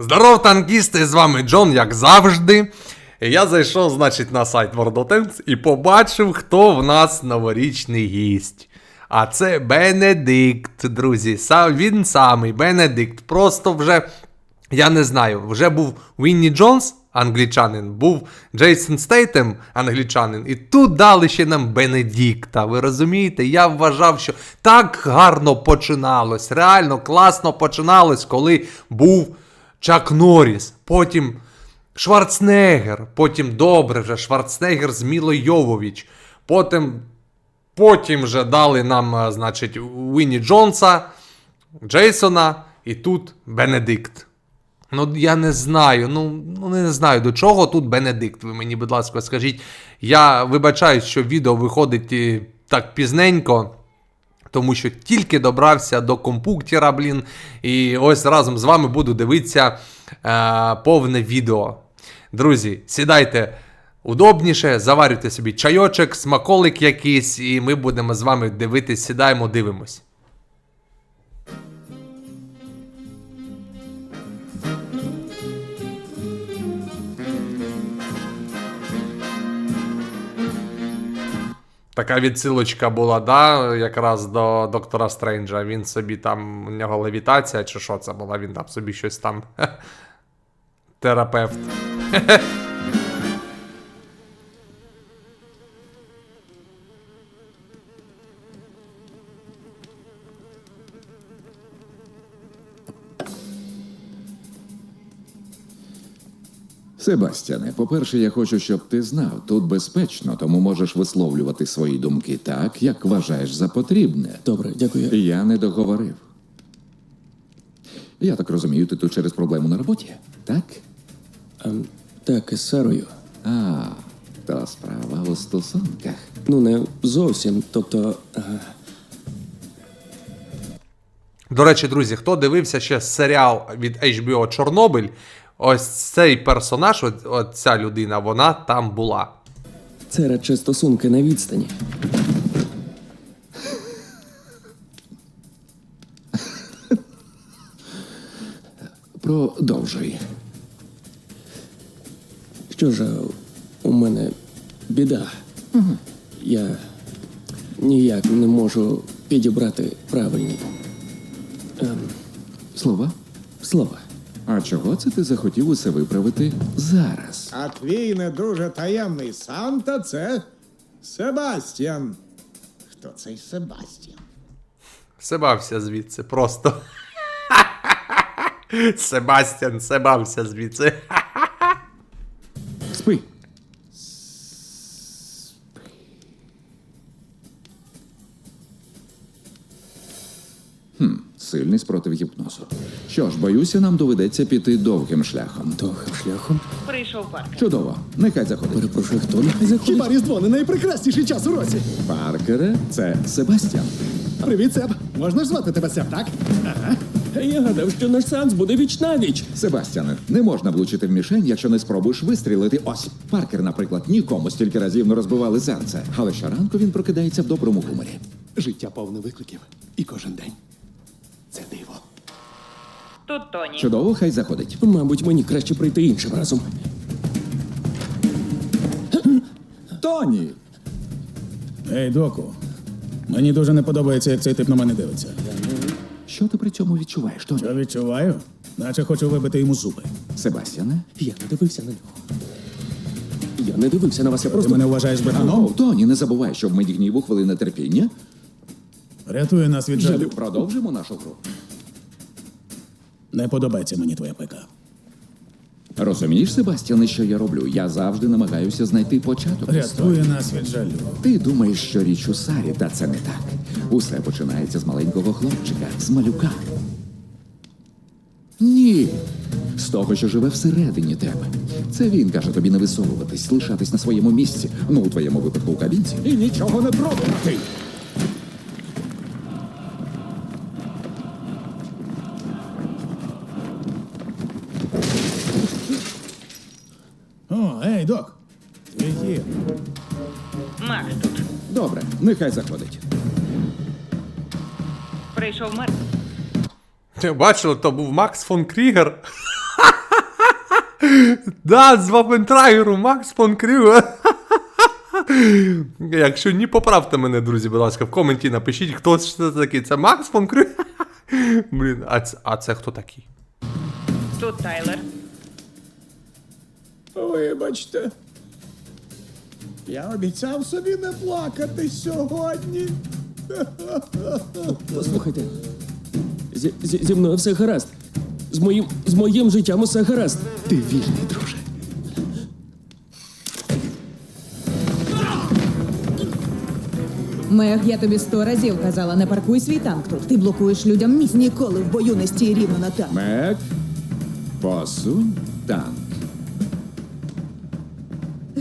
Здоров, танкісти! З вами Джон, як завжди. Я зайшов, значить, на сайт World of Tanks і побачив, хто в нас новорічний гість. А це Бенедикт, друзі. Він самий Бенедикт. Просто вже, я не знаю, вже був Вінні Джонс, англічанин, був Джейсон Стейтем, англічанин, і тут дали ще нам Бенедикта. Ви розумієте? Я вважав, що так гарно починалось, реально класно починалось, коли був Чак Норріс, потім Шварценеггер, потім добре вже Шварценеггер з Мілою Йовович, потім, потім вже дали нам, е, значить, Вінні Джонса, Джейсона і тут Бенедикт. Ну, я не знаю. Ну, ну не знаю, до чого тут Бенедикт. Ви мені, будь ласка, скажіть. Я вибачаюсь, що відео виходить е, так пізненько. Тому що тільки добрався до компуктера, блін. І ось разом з вами буду дивитися е, повне відео. Друзі, сідайте удобніше, заварюйте собі чайочок, смаколик якийсь, і ми будемо з вами дивитись, сідаємо, дивимось. Така відсилочка була, да, якраз до доктора Стренджа. Він собі там, у нього левітація, чи що це була, він там собі щось там. Терапевт. Себастьяне, по-перше, я хочу, щоб ти знав, тут безпечно, тому можеш висловлювати свої думки так, як вважаєш за потрібне. Добре, дякую. Я не договорив. Я так розумію, ти тут через проблему на роботі, так? Ем, так, із Сарою. А, то справа у стосунках. Ну, не зовсім. Тобто, е, До речі, друзі, хто дивився ще серіал від HBO Чорнобиль, ось цей персонаж, от, от ця людина, вона там була. це радше стосунки на відстані. Продовжуй. Що ж, у мене біда. Я ніяк не можу підібрати правильні ем, Слова? слова. А чого це ти захотів усе виправити зараз? А твій не дуже таємний Санта це Себастьян. Хто цей Себастьян? Себався звідси, просто. Себастьян себався звідси. Спи. Сильний спротив гіпнозу. Що ж, боюся, нам доведеться піти довгим шляхом. Довгим шляхом. Прийшов парк. Чудово, нехай заходить. Перепрошую, хто нехай заходить. Хіба Різдво не найпрекрасніший час у році? Паркере, це Себастьян. Привіт, Себ. Можна ж звати тебе Себ, так? Я гадав, що наш сеанс буде віч навіч. Себастьяне, не можна влучити в мішень, якщо не спробуєш вистрілити. Ось Паркер, наприклад, нікому стільки разів не розбивали серце. Але щоранку він прокидається в доброму гуморі. Життя повне викликів. І кожен день. Тут Тоні. Чудово, хай заходить. Мабуть, мені краще прийти іншим разом. Тоні! Ей, доку. Мені дуже не подобається, як цей тип на мене дивиться. Що ти при цьому відчуваєш, Тоні? Що відчуваю? Наче хочу вибити йому зуби. Себастьяне? Я не дивився на нього. Я не дивився на вас, я Ти мене вважаєш О. Тоні, не забувай, що в мить гніву хвилина терпіння. Рятує нас від жалю. Продовжимо нашу гру. Не подобається мені твоя пика. Розумієш, Себастьяне, що я роблю? Я завжди намагаюся знайти початок. історії. Рятує нас від жалю. Ти думаєш, що річ у Сарі, та це не так. Усе починається з маленького хлопчика, з малюка. Ні. З того, що живе всередині тебе. Це він каже тобі не висовуватись, лишатись на своєму місці. Ну, у твоєму випадку у кабінці. І нічого не пробувати. О, ей, док. Є. Макс тут. Добре, нехай заходить. Прийшов Марк. Бачили, то був Макс фон Крігер. Да, з Вапентрайгеру, Макс фон Крю. Якщо ні, поправте мене, друзі, будь ласка, в коменті напишіть, хто це такий. Це Макс фон Крю? Блін, а це, а це хто такий? Тут Тайлер. Вибачте. Я обіцяв собі не плакати сьогодні. Послухайте. Зі, зі, зі мною все гаразд. З моїм, з моїм життям усе гаразд. Ти вільний, друже. Мег, я тобі сто разів казала, не паркуй свій танк тут. Ти блокуєш людям місць. Ніколи в бою не стій рівно на танк. Мек, посунь танк.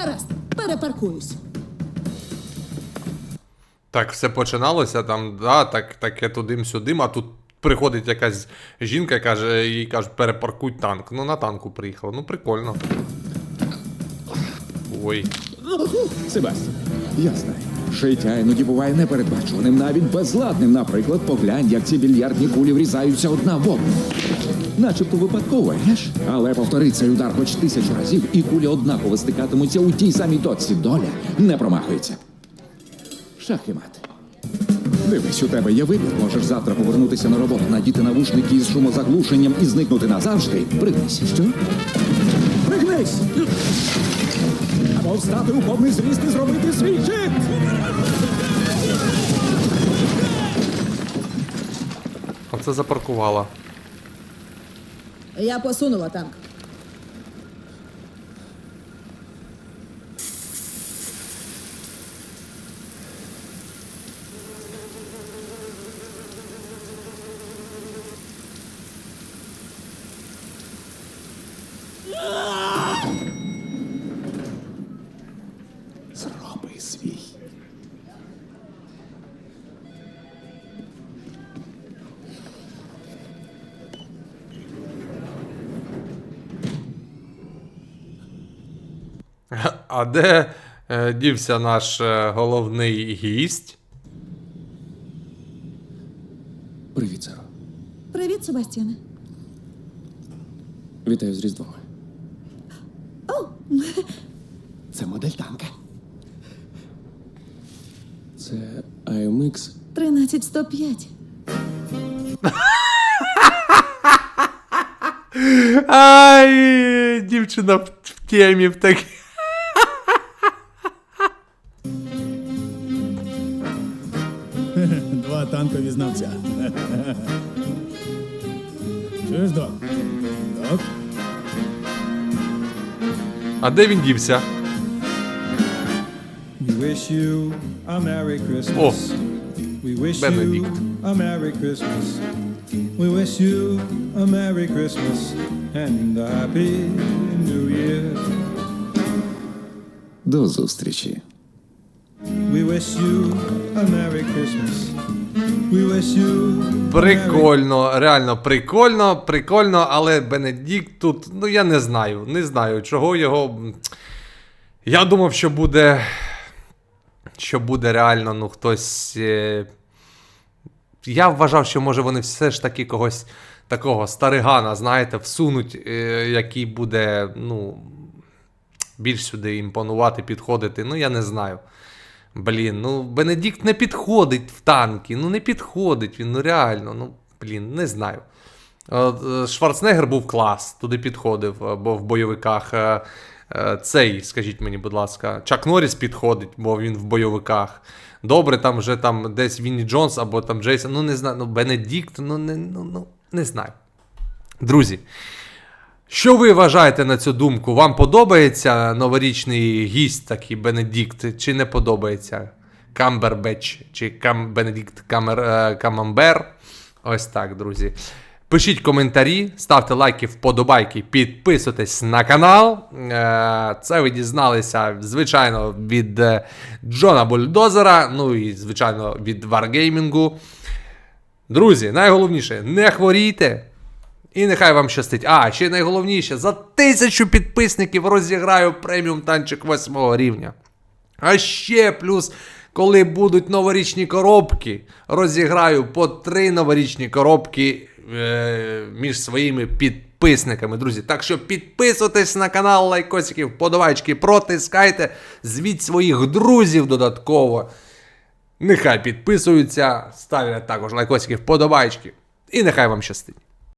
Гаразд, перепаркуюсь. Так все починалося там, да, так, таке тудим-сюдим, а тут приходить якась жінка і каже, їй кажуть, перепаркуй танк. Ну на танку приїхала. Ну прикольно. Ой. Себастьян, я знаю. Життя іноді буває непередбачуваним, навіть безладним. Наприклад, поглянь, як ці більярдні кулі врізаються одна в одну. Начебто випадково, геш? Але повтори цей удар хоч тисячу разів, і кулі однаково стикатимуться у тій самій точці. Доля не промахується. Шах і мат. Дивись, у тебе є вибір. Можеш завтра повернутися на роботу, надіти навушники із шумозаглушенням і зникнути назавжди. Пригнись. Що? Пригнись! Або встати у повний зріст і зробити свій чит! Оце запаркувала. Я посунула танк. Зроби свій. А де е, дівся наш е, головний гість? Привіт, Саро. Привіт, Себастьяне. Вітаю з Різдвом. Це модель танка. Це AMX 13105. Ай, дівчина в, в темі в такій. Два танкові знавця. Чуєш, док? Док? А де він дівся? We wish you a Merry Christmas. We wish Benedict. you a Merry Christmas. We wish you a Merry Christmas and a Happy New Year. До зустрічі. Прикольно, реально прикольно, прикольно, але Бенедікт тут, ну я не знаю, не знаю, чого його. Я думав, що буде. Що буде реально, ну, хтось. Е... Я вважав, що може вони все ж таки когось такого старигана, знаєте, всунуть, е... який буде, ну. Більш сюди імпонувати, підходити. Ну, я не знаю. Блін, ну Бенедикт не підходить в танки. Ну не підходить він, ну реально. Ну, блін, не знаю. От, е, Шварценеггер був клас, туди підходив, е, бо в бойовиках. Е, е, Цей, скажіть мені, будь ласка, Чак Норріс підходить, бо він в бойовиках. Добре, там вже там десь Вінні Джонс або там Джейсон. Ну, не знаю, ну Бенедикт, ну не, ну, ну, не знаю. Друзі, що ви вважаєте на цю думку? Вам подобається новорічний гість такий Бенедикт, чи не подобається? Камбербеч чи Кам... Бенедикт Камер... е, Камамбер? Ось так, друзі. Пишіть коментарі, ставте лайки, вподобайки, підписуйтесь на канал. Е, Це ви дізналися, звичайно, від е, Джона Бульдозера, ну і, звичайно, від Wargaming. Друзі, найголовніше, не хворійте. І нехай вам щастить. А, ще найголовніше, за тисячу підписників розіграю преміум танчик 8 рівня. А ще плюс, коли будуть новорічні коробки, розіграю по три новорічні коробки е, між своїми підписниками. друзі. Так що підписуйтесь на канал лайкосиків, вподобайки, протискайте, звіть своїх друзів додатково. Нехай підписуються, ставлять також лайкосики, вподобайки. І нехай вам щастить.